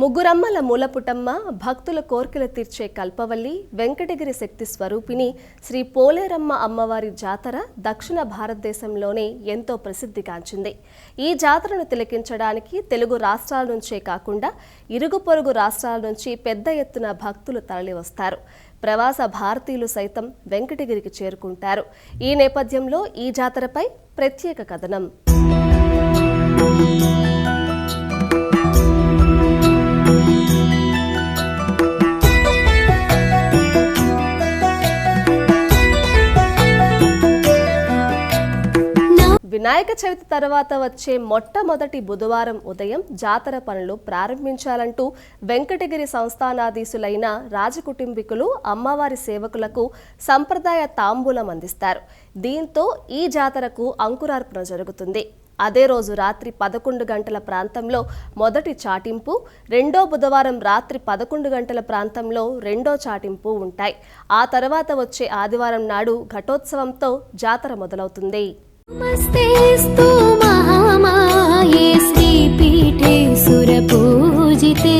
ముగ్గురమ్మల మూలపుటమ్మ భక్తుల కోర్కెలు తీర్చే కల్పవల్లి వెంకటగిరి శక్తి స్వరూపిణి శ్రీ పోలేరమ్మ అమ్మవారి జాతర దక్షిణ భారతదేశంలోనే ఎంతో ప్రసిద్ధిగాంచింది ఈ జాతరను తిలకించడానికి తెలుగు రాష్ట్రాల నుంచే కాకుండా ఇరుగు పొరుగు రాష్ట్రాల నుంచి పెద్ద ఎత్తున భక్తులు తరలివస్తారు. ప్రవాస భారతీయులు సైతం వెంకటగిరికి చేరుకుంటారు. ఈ నేపథ్యంలో ఈ జాతరపై ప్రత్యేక కథనం. వినాయక చవితి తర్వాత వచ్చే మొట్టమొదటి బుధవారం ఉదయం జాతర పనులు ప్రారంభించాలంటూ వెంకటగిరి సంస్థానాధీశులైన రాజకుటుంబికులు అమ్మవారి సేవకులకు సంప్రదాయ తాంబూలం అందిస్తారు. దీంతో ఈ జాతరకు అంకురార్పణ జరుగుతుంది. అదే రోజు రాత్రి పదకొండు గంటల ప్రాంతంలో మొదటి చాటింపు రెండో బుధవారం రాత్రి పదకొండు గంటల ప్రాంతంలో రెండో చాటింపు ఉంటాయి. ఆ తర్వాత వచ్చే ఆదివారం నాడు ఘటోత్సవంతో జాతర మొదలవుతుంది. नमस्तेऽस्तु महामाये श्रीपीठे सुरपूजिते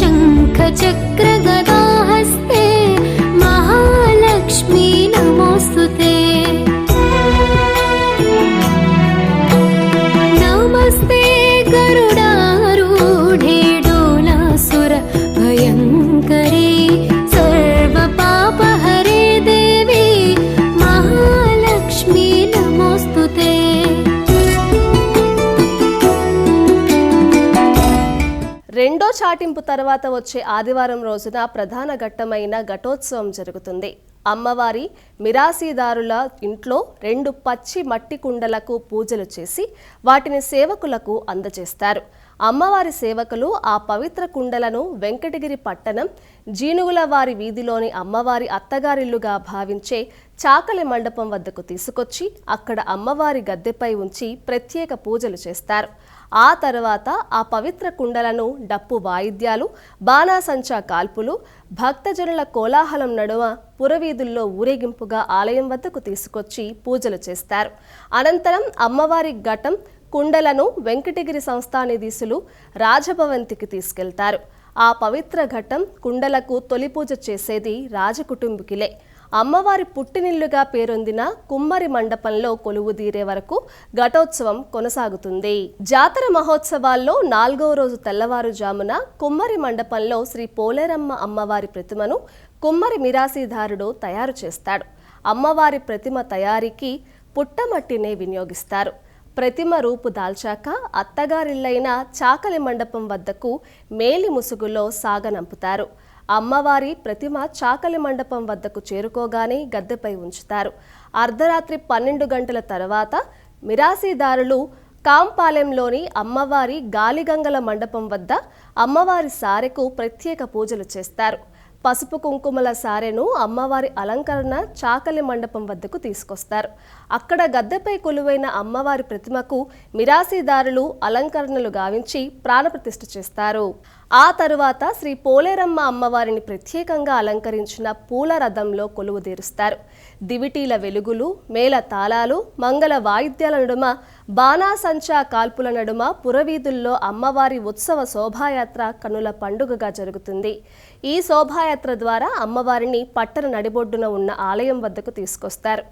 शङ्खचक्रगदाहस्ते చాటింపు తర్వాత వచ్చే ఆదివారం రోజున ప్రధాన ఘట్టమైన ఘటోత్సవం జరుగుతుంది. అమ్మవారి మిరాసీదారుల ఇంట్లో రెండు పచ్చి మట్టి కుండలకు పూజలు చేసి వాటిని సేవకులకు అందజేస్తారు. అమ్మవారి సేవకులు ఆ పవిత్ర కుండలను వెంకటగిరి పట్టణం జీనుగుల వారి వీధిలోని అమ్మవారి అత్తగారిల్లుగా భావించే చాకలి మండపం వద్దకు తీసుకొచ్చి అక్కడ అమ్మవారి గద్దెపై ఉంచి ప్రత్యేక పూజలు చేస్తారు. ఆ తర్వాత ఆ పవిత్ర కుండలను డప్పు వాయిద్యాలు బాణాసంచా కాల్పులు భక్తజనుల కోలాహలం నడుమ పురవీధుల్లో ఊరేగింపుగా ఆలయం వద్దకు తీసుకొచ్చి పూజలు చేస్తారు. అనంతరం అమ్మవారి ఘటం కుండలను వెంకటగిరి సంస్థానిధీశులు రాజభవంతికి తీసుకెళ్తారు. ఆ పవిత్ర ఘట్టం కుండలకు తొలి పూజ చేసేది రాజకుటుంబికిలే. అమ్మవారి పుట్టినిల్లుగా పేరొందిన కుమ్మరి మండపంలో కొలువుదీరే వరకు ఘటోత్సవం కొనసాగుతుంది. జాతర మహోత్సవాల్లో నాలుగవ రోజు తెల్లవారుజామున కుమ్మరి మండపంలో శ్రీ పోలేరమ్మ అమ్మవారి ప్రతిమను కుమ్మరి మిరాసీదారుడు తయారు చేస్తాడు. అమ్మవారి ప్రతిమ తయారీకి పుట్టమట్టినే వినియోగిస్తారు. ప్రతిమ రూపు దాల్చాక అత్తగారిల్లైన చాకలి మండపం వద్దకు మేలి ముసుగులో సాగనంపుతారు. అమ్మవారి ప్రతిమ చాకలి మండపం వద్దకు చేరుకోగానే గద్దెపై ఉంచుతారు. అర్ధరాత్రి పన్నెండు గంటల తర్వాత మిరాసీదారులు కాంపాలెంలోని అమ్మవారి గాలిగంగల మండపం వద్ద అమ్మవారి సారెకు ప్రత్యేక పూజలు చేస్తారు. పసుపు కుంకుమల సారెను అమ్మవారి అలంకరణ చాకలి మండపం వద్దకు తీసుకొస్తారు. అక్కడ గద్దెపై కొలువైన అమ్మవారి ప్రతిమకు మిరాసీదారులు అలంకరణలు గావించి ప్రాణప్రతిష్ఠ చేస్తారు. ఆ తరువాత శ్రీ పోలేరమ్మ అమ్మవారిని ప్రత్యేకంగా అలంకరించిన పూల రథంలో కొలువు తీరుస్తారు. దివిటీల వెలుగులు మేళ తాళాలు మంగళ వాయిద్యాల నడుమ బాణాసంచా కాల్పుల నడుమ పురవీధుల్లో అమ్మవారి ఉత్సవ శోభాయాత్ర కనుల పండుగగా జరుగుతుంది. ఈ శోభాయాత్ర ద్వారా అమ్మవారిని పట్టణ నడిబొడ్డున ఉన్న ఆలయం వద్దకు తీసుకొస్తారు.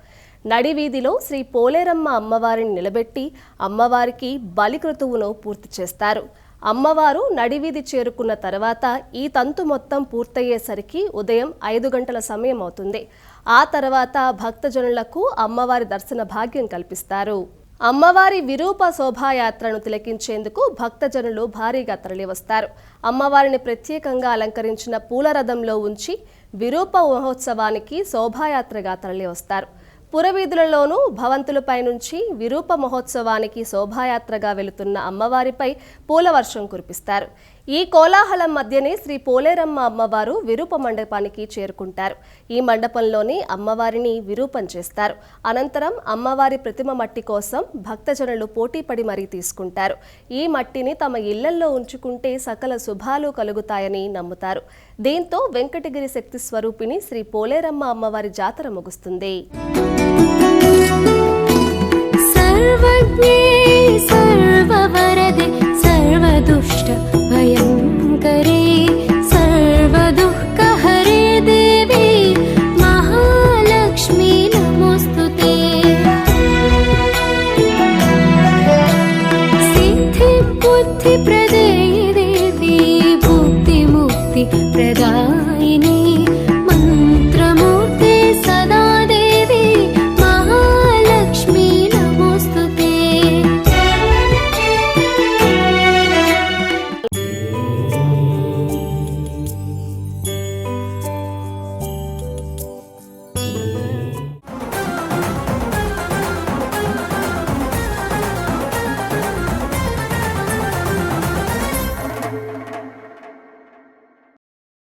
నడివీధిలో శ్రీ పోలేరమ్మ అమ్మవారిని నిలబెట్టి అమ్మవారికి బలికృతువును పూర్తి చేస్తారు. అమ్మవారు నడివీధి చేరుకున్న తర్వాత ఈ తంతు మొత్తం పూర్తయ్యేసరికి ఉదయం ఐదు గంటల సమయం అవుతుంది. ఆ తర్వాత భక్తజనులకు అమ్మవారి దర్శన భాగ్యం కల్పిస్తారు. అమ్మవారి విరూప శోభాయాత్రను తిలకించేందుకు భక్తజనులు భారీగా తరలివస్తారు. అమ్మవారిని ప్రత్యేకంగా అలంకరించిన పూల రథంలో ఉంచి విరూప మహోత్సవానికి శోభాయాత్రగా తరలివస్తారు. పురవీధులలోనూ భవంతులపై నుంచి విరూప మహోత్సవానికి శోభాయాత్రగా వెళుతున్న అమ్మవారిపై పూలవర్షం కురిపిస్తారు. ఈ కోలాహలం మధ్యనే శ్రీ పోలేరమ్మ అమ్మవారు విరూప మండపానికి చేరుకుంటారు. ఈ మండపంలోనే అమ్మవారిని విరూపం చేస్తారు. అనంతరం అమ్మవారి ప్రతిమ మట్టి కోసం భక్తజనులు పోటీపడి మరీ తీసుకుంటారు. ఈ మట్టిని తమ ఇళ్ళల్లో ఉంచుకుంటే సకల శుభాలు కలుగుతాయని నమ్ముతారు. దీంతో వెంకటగిరి శక్తి స్వరూపిణి శ్రీ పోలేరమ్మ అమ్మవారి జాతర ముగుస్తుంది.